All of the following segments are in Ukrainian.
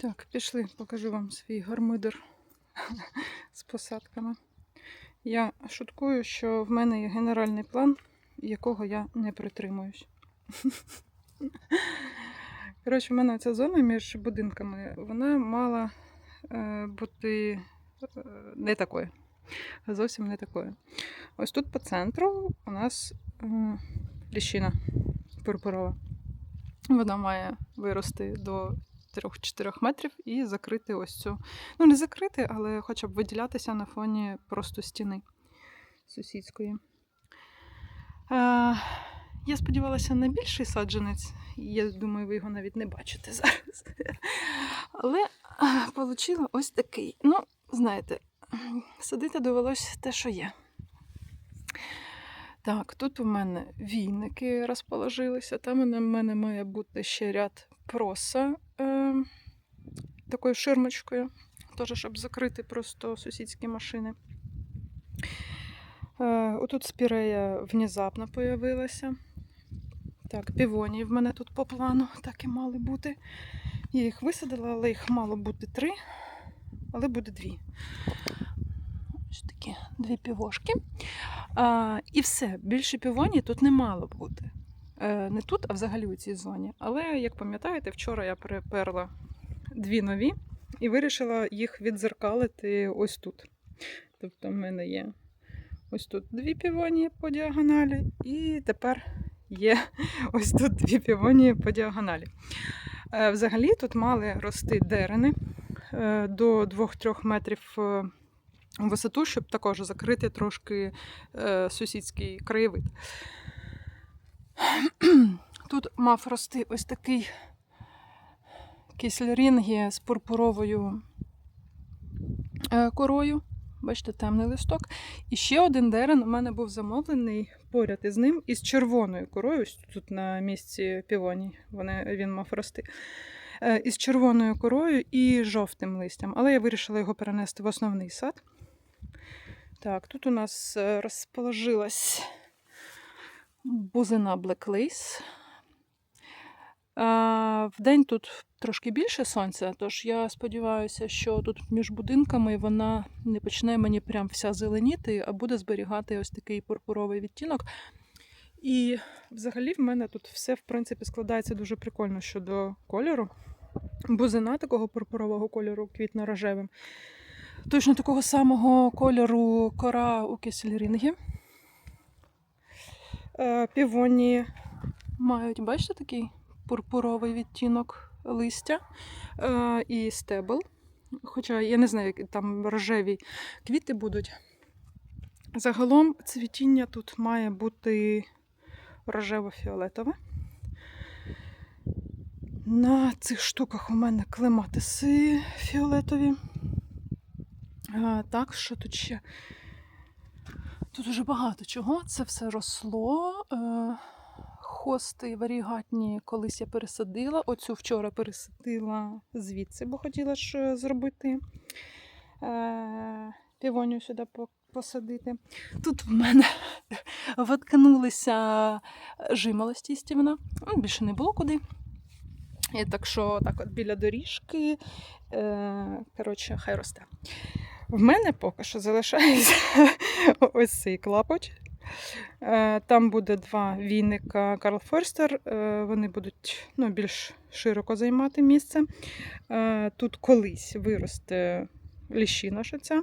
Так, пішли, покажу вам свій гармидер з посадками. Я шуткую, що в мене є генеральний план, якого я не притримуюсь. Коротше, в мене ця зона між будинками, вона мала е, бути е, не такою. Зовсім не такою. Ось тут по центру у нас е, ліщина пурпурова. Вона має вирости до 3-4 метрів і закрити ось цю. Ну, не закрити, але хоча б виділятися на фоні просто стіни сусідської. Е, я сподівалася на більший саджанець. Я думаю, ви його навіть не бачите зараз. Але отримала ось такий. Ну, знаєте, садити довелось те, що є. Так, тут у мене війники розположилися. Там у мене має бути ще ряд проса е, такою ширмочкою, теж, щоб закрити просто сусідські машини. Е, отут спірея внезапно появилася. Так, півонії в мене тут по плану так і мали бути. Я їх висадила, але їх мало бути три, але буде дві. Ось такі дві півошки. А, і все, більше півоній тут не мало бути. Е, не тут, а взагалі у цій зоні. Але, як пам'ятаєте, вчора я переперла дві нові і вирішила їх відзеркалити ось тут. Тобто, в мене є ось тут дві півонії по діагоналі, і тепер є ось тут дві півонії по діагоналі. Е, Взагалі тут мали рости дерени е, до 2-3 метрів висоту, щоб також закрити трошки сусідський краєвид. Тут мав рости ось такий кислерінгі з пурпуровою е, корою. Бачите, темний листок. І ще один дерен у мене був замовлений поряд із ним із червоною корою. Ось тут на місці півоній вони, він мав рости. Е, Із червоною корою і жовтим листям. Але я вирішила його перенести в основний сад. Так, тут у нас е, розположилась бузина. А, Вдень тут трошки більше сонця, тож я сподіваюся, що тут між будинками вона не почне мені прям вся зеленіти, а буде зберігати ось такий пурпуровий відтінок. І взагалі в мене тут все в принципі складається дуже прикольно щодо кольору. Бузина такого пурпурового кольору квітно рожевим. Точно такого самого кольору кора у кисельрінгі. Е, Півоні мають, бачите, такий пурпуровий відтінок листя е, і стебл. Хоча я не знаю, які там рожеві квіти будуть. Загалом цвітіння тут має бути рожево-фіолетове. На цих штуках у мене клематиси фіолетові. А, так, що тут ще? Тут дуже багато чого. Це все росло. Е, хости варігатні колись я пересадила. Оцю вчора пересадила звідси, бо хотіла ж е, зробити е, півонію сюди посадити. Тут в мене воткнулися жимолості стівна. Ну, Більше не було куди. І так що так от біля доріжки. Коротше, хай росте. В мене поки що залишається ось цей клапоч. Е, Там буде два війника Карл Форстер. Е, Вони будуть ну, більш широко займати місце. Е, Тут колись виросте ліщина що ця.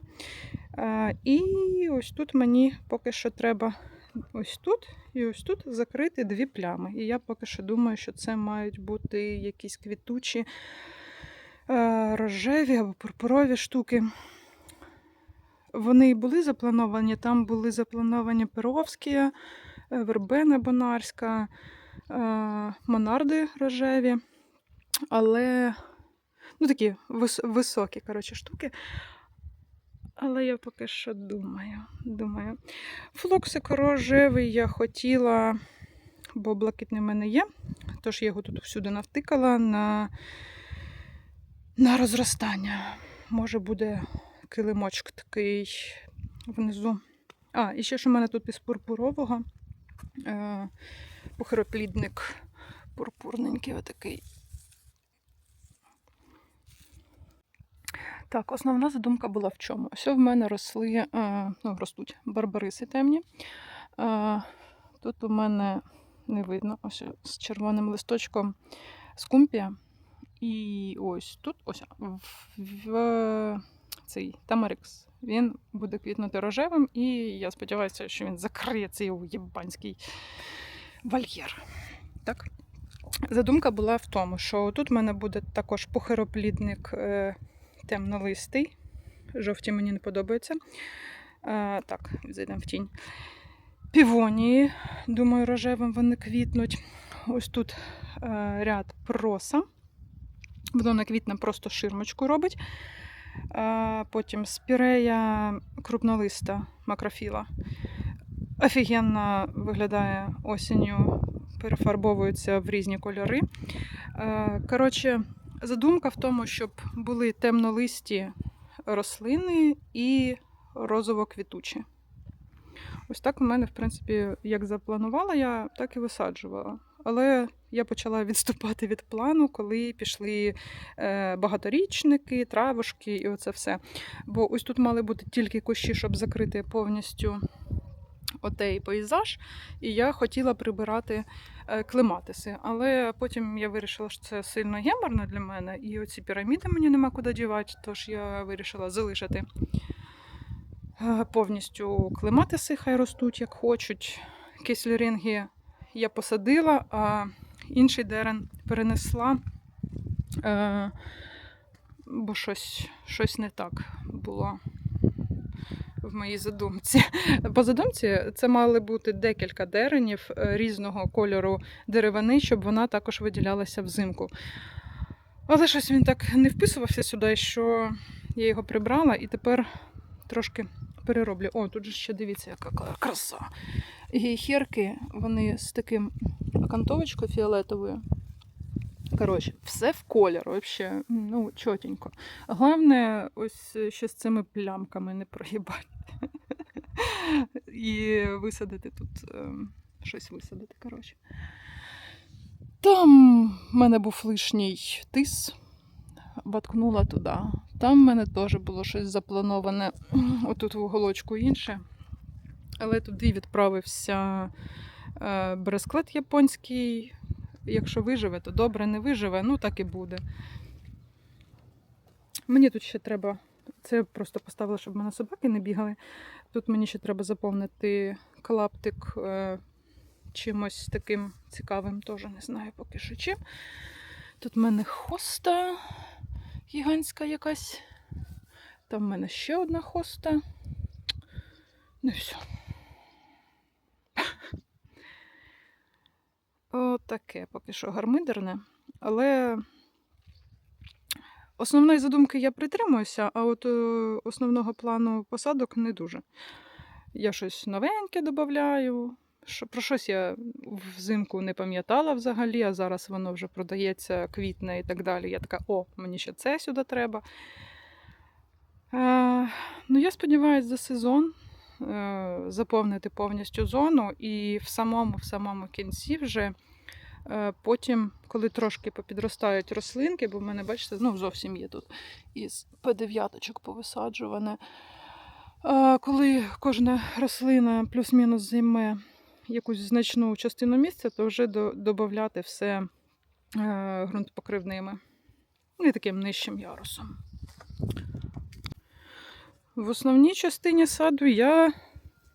Е, І ось тут мені поки що треба ось тут і ось тут закрити дві плями. І я поки що думаю, що це мають бути якісь квітучі рожеві або пурпурові штуки. Вони і були заплановані, там були заплановані Перовські, е, Вербена Бонарська, е, Монарди рожеві, але ну такі вис- високі коротше, штуки. Але я поки що думаю. думаю. Флоксик рожевий я хотіла, бо блакитний в мене є, тож я його тут всюди навтикала на, на розростання. Може буде килимочок такий внизу. А, і ще ж у мене тут із пурпурового е, похироплідник пурпурненький отакий. Так, основна задумка була в чому? Ось в мене росли, е, ну, ростуть барбариси темні. Е, тут у мене не видно, ось з червоним листочком скумпія. І ось тут ось в, в цей тамарикс. Він буде квітнути рожевим, і я сподіваюся, що він закриє цей єбанський вольєр. Так? Задумка була в тому, що тут в мене буде також похироплідник е, темнолистий. Жовті мені не подобаються. Е, так, зайдемо в тінь. Півонії, думаю, рожевим вони квітнуть. Ось тут е, ряд проса. Воно не квітне, просто ширмочку робить. Потім спірея крупнолиста макрофіла. Офігенно виглядає осінню, перефарбовується в різні кольори. Коротше, задумка в тому, щоб були темнолисті рослини і розово-квітучі. Ось так у мене, в принципі, як запланувала, я так і висаджувала. Але я почала відступати від плану, коли пішли е, багаторічники, травушки і оце все. Бо ось тут мали бути тільки кущі, щоб закрити повністю отей пейзаж. І я хотіла прибирати е, клематиси. Але потім я вирішила, що це сильно геморно для мене, і оці піраміди мені нема куди дівати, тож я вирішила залишити е, повністю клематиси, хай ростуть як хочуть. Кислеринги я посадила, а інший дерен перенесла, е, бо щось, щось не так було в моїй задумці. По задумці це мали бути декілька деренів е, різного кольору деревини, щоб вона також виділялася взимку. Але щось він так не вписувався сюди, що я його прибрала і тепер трошки перероблю. О, тут же ще дивіться, яка краса. Гейхерки, вони з таким окантовочкою фіолетовою. Коротше, все в колір, вообще, ну, чотенько. Головне, ось ще з цими плямками не проїбати. І висадити тут е, щось висадити, коротше. Там в мене був лишній тис, воткнула туди. Там в мене теж було щось заплановане, отут в уголочку інше. Але туди відправився е, бересклет японський. Якщо виживе, то добре, не виживе, ну так і буде. Мені тут ще треба. Це просто поставила, щоб в мене собаки не бігали. Тут мені ще треба заповнити клаптик е, чимось таким цікавим, теж не знаю поки що чим. Тут в мене хоста гігантська якась. Там в мене ще одна хоста. Ну і все. Отаке поки що гармидерне. Але основної задумки я притримуюся, а от е, основного плану посадок не дуже. Я щось новеньке додаю. Про щось я взимку не пам'ятала взагалі, а зараз воно вже продається, квітне і так далі. Я така, о, мені ще це сюди треба. Е, ну, я сподіваюся, за сезон е, заповнити повністю зону і в самому, в самому кінці вже. Е, Потім, коли трошки попідростають рослинки, бо в мене, бачите, ну, зовсім є тут із П9 повисаджуване. Е, Коли кожна рослина плюс-мінус займе якусь значну частину місця, то вже до- додати все е, ґрунтопокривними і таким нижчим ярусом. В основній частині саду я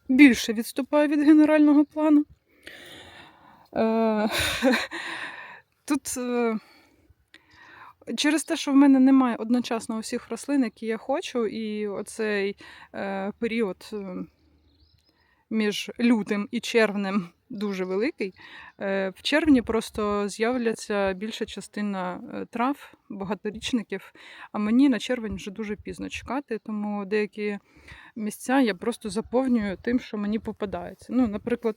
більше відступаю від генерального плану. Е, Тут е, через те, що в мене немає одночасно усіх рослин, які я хочу, і оцей період між лютим і червнем дуже великий. Е, В червні просто з'являться більша частина е, трав, багаторічників, а мені на червень вже дуже пізно чекати, тому деякі місця я просто заповнюю тим, що мені попадається. Ну, наприклад.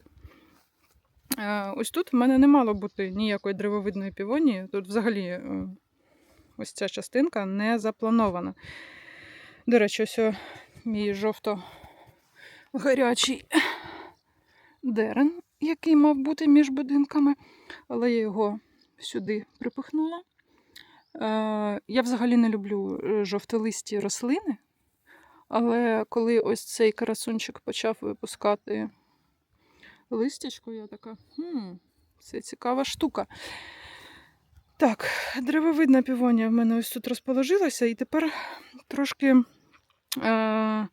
Е, Ось тут в мене не мало бути ніякої древовидної півонії. Тут взагалі ось ця частинка не запланована. До речі, ось мій жовто-гарячий дерен, який мав бути між будинками, але я його сюди припихнула. Е, я взагалі не люблю е, жовтолисті рослини, але коли ось цей красунчик почав випускати листячко, я така, хм, це цікава штука. Так, древовидна півонія в мене ось тут розположилася, і тепер трошки е,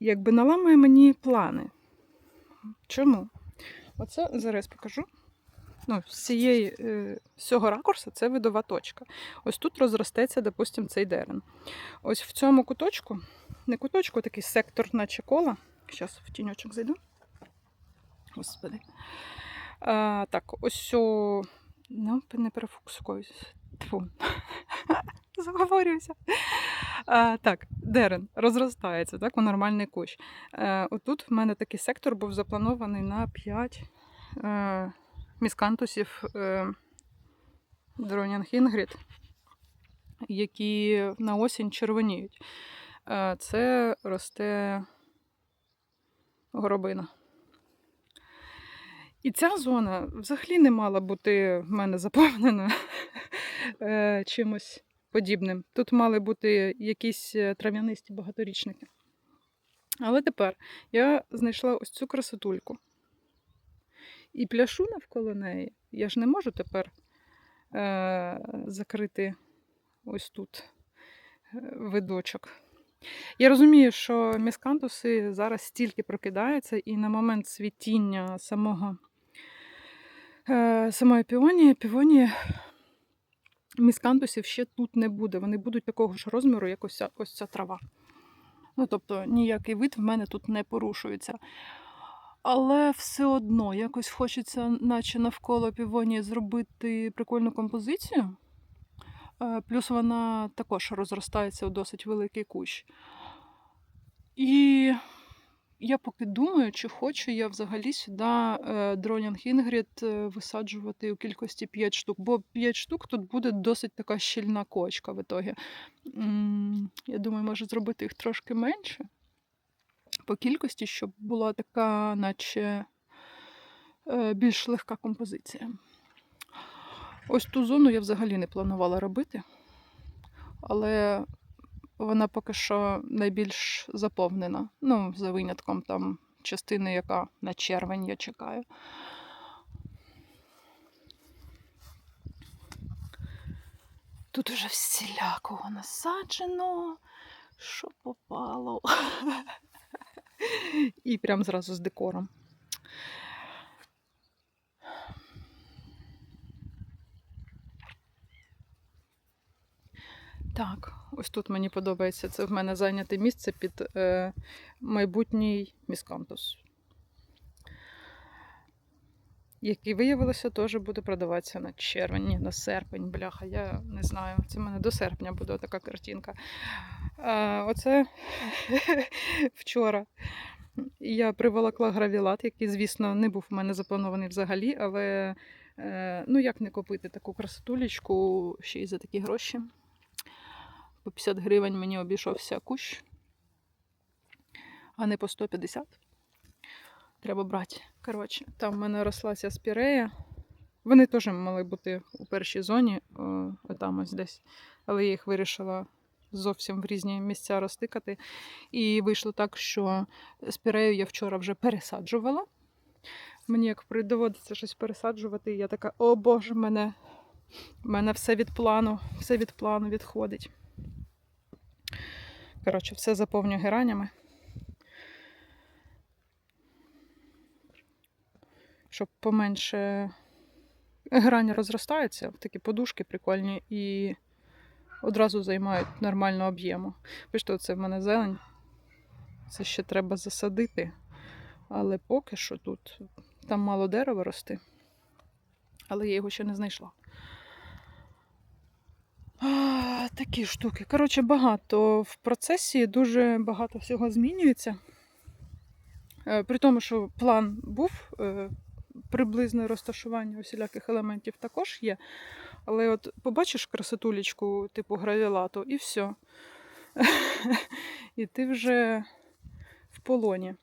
якби наламує мені плани. Чому? Оце зараз покажу. Ну, з цієї, е, з цього ракурсу це видова точка. Ось тут розростеться, допустимо, цей дерен. Ось в цьому куточку, не куточку, такий сектор, наче кола. Зараз в тіньочок зайду. Господи. А, так, ось о... Ну, не перефокусуюсь. Заговорююся. А, так, дерен розростається, так, у нормальний кущ. Е, отут в мене такий сектор був запланований на 5 е, міскантусів е, Дронінг Інгрід, які на осінь червоніють. Е, це росте горобина. І ця зона взагалі не мала бути в мене заповнена чимось подібним. Тут мали бути якісь е, трав'янисті багаторічники. Але тепер я знайшла ось цю красотульку. І пляшу навколо неї. Я ж не можу тепер е, закрити ось тут е, видочок. Я розумію, що міскантуси зараз стільки прокидаються, і на момент світіння самого, е, самої піонії, піонії міскантусів ще тут не буде. Вони будуть такого ж розміру, як ось ця, ось ця трава. Ну, тобто ніякий вид в мене тут не порушується. Але все одно якось хочеться, наче навколо півонії, зробити прикольну композицію. Е, Плюс вона також розростається у досить великий кущ. І я поки думаю, чи хочу я взагалі сюди Дронінг Інгрід висаджувати у кількості 5 штук, бо 5 штук тут буде досить така щільна кочка в ітогі. Я думаю, може зробити їх трошки менше по кількості, щоб була така, наче е, більш легка композиція. Ось ту зону я взагалі не планувала робити, але вона поки що найбільш заповнена. Ну, за винятком там частини, яка на червень я чекаю. Тут уже всілякого насаджено, що попало. І прям зразу з декором. Так, ось тут мені подобається. Це в мене зайняте місце під е, майбутній міскантус. Який виявилося, теж буде продаватися на червень, ні, на серпень, бляха. Я не знаю. Це в мене до серпня буде така картинка. А, оце вчора я приволокла гравілат, який, звісно, не був в мене запланований взагалі, але е, ну як не купити таку красотулечку ще й за такі гроші. По 50 гривень мені обійшовся кущ, а не по 150. Треба брати. Коротше, там в мене росла ця спірея. Вони теж мали бути у першій зоні, о, отам ось десь. Але я їх вирішила зовсім в різні місця розтикати. І вийшло так, що спірею я вчора вже пересаджувала. Мені як доводиться щось пересаджувати, я така, о Боже, мене, мене все від плану, все від плану відходить. Коротше, все заповню геранями. Щоб поменше грані розростаються, такі подушки прикольні і одразу займають нормальну об'єму. Бачите, це в мене зелень. Це ще треба засадити. Але поки що тут там мало дерева рости. Але я його ще не знайшла. Такі штуки. Коротше, багато в процесі дуже багато всього змінюється. Е, При тому, що план був, е, приблизне розташування усіляких елементів також є. Але от побачиш красотулечку типу гравілату і все. І ти вже в полоні.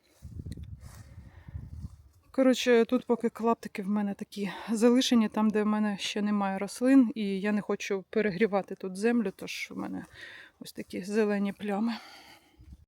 Коротше, тут поки клаптики в мене такі залишені, там, де в мене ще немає рослин, і я не хочу перегрівати тут землю, тож в мене ось такі зелені плями.